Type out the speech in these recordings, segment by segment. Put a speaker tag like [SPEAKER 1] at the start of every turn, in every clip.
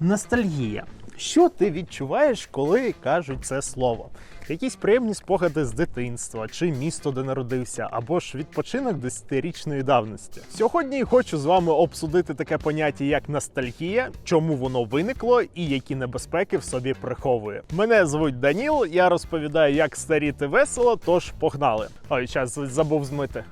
[SPEAKER 1] Ностальгія. Що ти відчуваєш, коли кажуть це слово? Якісь приємні спогади з дитинства, чи місто, де народився, або ж відпочинок десятирічної давності. Сьогодні хочу з вами обсудити таке поняття, як ностальгія, чому воно виникло і які небезпеки в собі приховує. Мене звуть Даніл, я розповідаю, як старіти весело, тож погнали. Ой, час забув змити.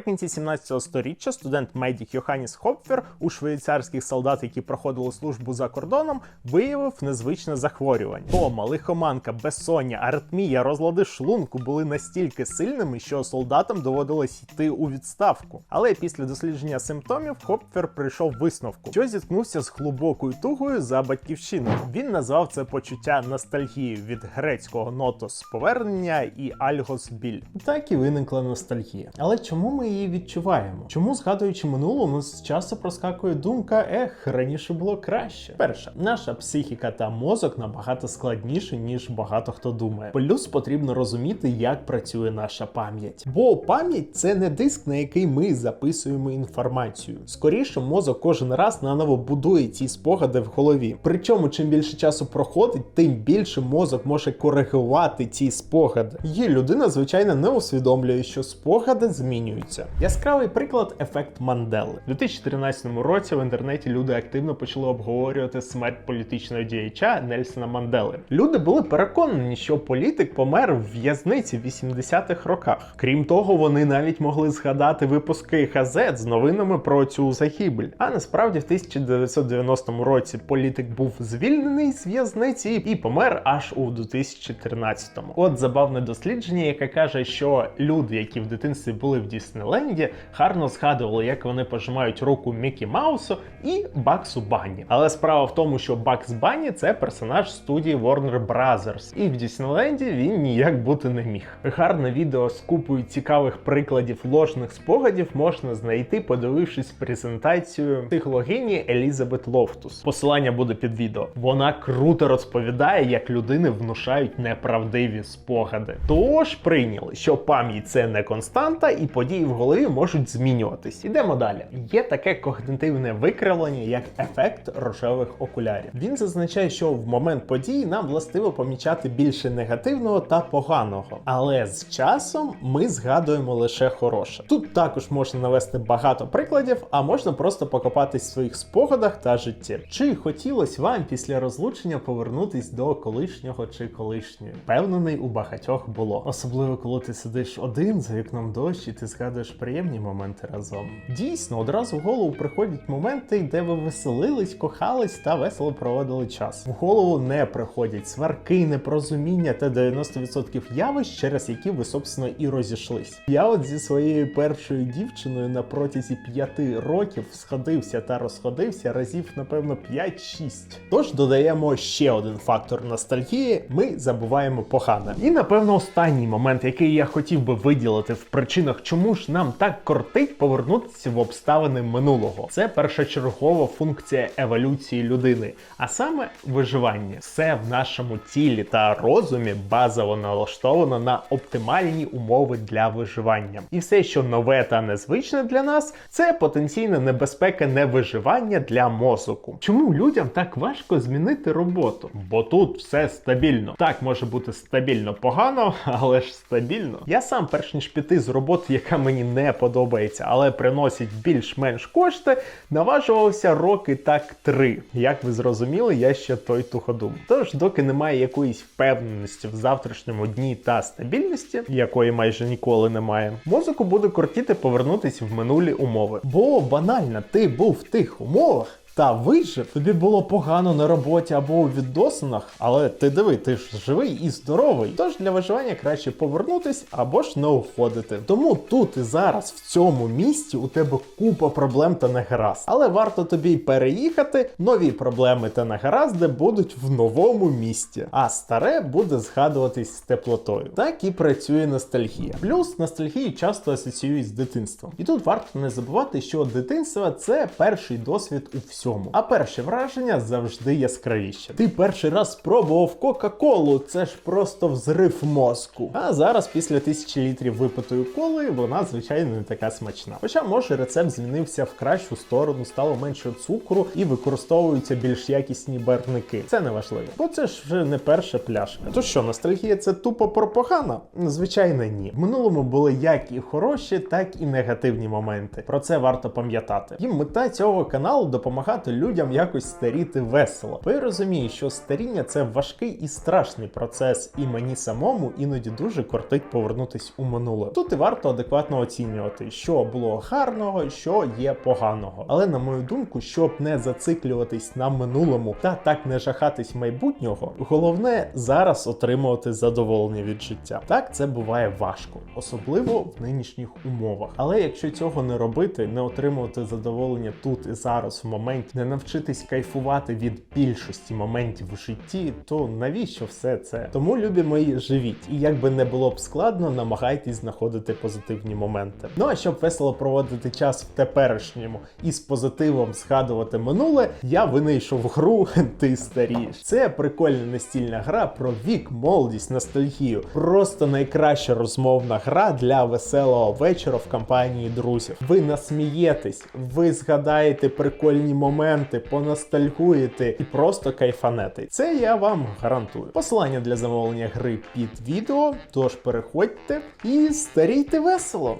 [SPEAKER 1] Наприкінці 17 століття студент медик Йоханіс Хопфер у швейцарських солдат, які проходили службу за кордоном, виявив незвичне захворювання. Кома, лихоманка, безсоння, аритмія, розлади шлунку були настільки сильними, що солдатам доводилось йти у відставку. Але після дослідження симптомів Хопфер прийшов висновку, що зіткнувся з глибокою тугою за батьківщину. Він назвав це почуття ностальгії від грецького нотос повернення і альгос біль. Так і виникла ностальгія. Але чому ми її відчуваємо? Чому, згадуючи минуле, у нас часто проскакує думка: ех, раніше було краще. Перше, наша психіка та мозок набагато складніші, ніж багато хто думає. Плюс потрібно розуміти, як працює наша пам'ять. Бо пам'ять це не диск, на який ми записуємо інформацію. Скоріше, мозок кожен раз наново будує ці спогади в голові. Причому, чим більше часу проходить, тим більше мозок може коригувати ці спогади. Є людина, звичайно, не усвідомлює, що спогади змінюються. Яскравий приклад ефект Мандели. У 2013 році в інтернеті люди активно почали обговорювати смерть політичного діяча Нельсона Мандели. Люди були переконані, що політик помер в в'язниці в 80-х роках. Крім того, вони навіть могли згадати випуски газет з новинами про цю загибель. А насправді в 1990 році політик був звільнений з в'язниці і помер аж у 2013-му. От забавне дослідження, яке каже, що люди, які в дитинстві були в Діснейленді, гарно згадували, як вони пожимають руку Мікі Маусу і Баксу Банні. Але справа в тому, що Бакс Банні це персонаж студії Warner Brothers, і в Діснейленді він ніяк бути не міг. Гарне відео з купою цікавих прикладів ложних спогадів можна знайти, подивившись презентацію психологині Елізабет Лофтус. Посилання буде під відео. Вона круто розповідає, як людини внушають неправдиві спогади. Тож прийняли, що пам'ять це не константа, і події в голові можуть змінюватись. Ідемо далі. Є таке когнитивне викривлення, як ефект рожевих окулярів. Він зазначає, що в момент події нам властиво помічати більше негативного та поганого, але з часом ми згадуємо лише хороше. Тут також можна навести багато прикладів, а можна просто покопатись в своїх спогадах та житті. Чи хотілося вам після розлучення повернутись до колишнього чи колишньої? Впевнений, у багатьох було. Особливо, коли ти сидиш один за вікном дощ і ти згадуєш приємні моменти разом. Дійсно, одразу в голову приходять моменти, де ви веселились, кохались та весело проводили час. В голову не приходять сварки, непорозуміння та 90% явищ, через які ви, собственно, і розійшлись. Я от зі своєю першою дівчиною на протязі 5 років сходився та розходився разів, напевно, 5-6. Тож додаємо ще один фактор ностальгії: ми забуваємо погане. І напевно останній момент, який я хотів би виділити в причинах, чому ж нам так кортить повернутися в обставини минулого. Це першочергова функція еволюції людини, а саме виживання. Все в нашому тілі та розумі базово налаштовано на оптимальні умови для виживання. І все, що нове та незвичне для нас, це потенційна небезпека невиживання для мозку. Чому людям так важко змінити роботу? Бо тут все стабільно. Так може бути стабільно погано, але ж стабільно. Я сам, перш ніж піти з роботи, яка мені не подобається, але приносить більш-менш кошти, наважувався роки так три. Як ви зрозуміли, я ще той туходум. Тож, доки немає якоїсь впевненості в завтрашньому дні та стабільності, якої майже ніколи немає, мозоку буде кортіти повернутися в минулі умови. Бо банально, ти був в тих умовах. Та вижив, тобі було погано на роботі або у відносинах, але ти диви, ти ж живий і здоровий. Тож для виживання краще повернутись або ж не уходити. Тому тут і зараз, в цьому місці, у тебе купа проблем та негаразд. Але варто тобі переїхати, нові проблеми та негаразди будуть в новому місті, а старе буде згадуватись з теплотою. Так і працює ностальгія. Плюс ностальгію часто асоціюють з дитинством. І тут варто не забувати, що дитинство це перший досвід у всьому. Цьому. А перші враження завжди яскравіші. Ти перший раз спробував Кока-Колу, це ж просто взрив мозку. А зараз, після тисячі літрів випитої коли, вона звичайно не така смачна. Хоча може рецепт змінився в кращу сторону, стало менше цукру і використовуються більш якісні барвники. Це не важливо, бо це ж вже не перша пляшка. То що, ностальгія це тупо про погано? Звичайно, ні. В минулому були як і хороші, так і негативні моменти. Про це варто пам'ятати. І мета цього каналу допомагати людям якось старіти весело. Бо я розумію, що старіння це важкий і страшний процес, і мені самому іноді дуже кортить повернутись у минуле. Тут і варто адекватно оцінювати, що було гарного, що є поганого. Але на мою думку, щоб не зациклюватись на минулому та так не жахатись майбутнього, головне зараз отримувати задоволення від життя. Так це буває важко, особливо в нинішніх умовах. Але якщо цього не робити, не отримувати задоволення тут і зараз в моменті, не навчитись кайфувати від більшості моментів в житті, то навіщо все це? Тому, любі мої, живіть. І як би не було б складно, намагайтесь знаходити позитивні моменти. Ну а щоб весело проводити час в теперішньому і з позитивом згадувати минуле, я винайшов гру Ти старієш. Це прикольна настільна гра про вік, молодість, ностальгію. Просто найкраща розмовна гра для веселого вечора в компанії друзів. Ви насмієтесь, ви згадаєте прикольні моменти, поностальгуєте і просто кайфанете. Це я вам гарантую. Посилання для замовлення гри під відео. Тож переходьте і старійте весело.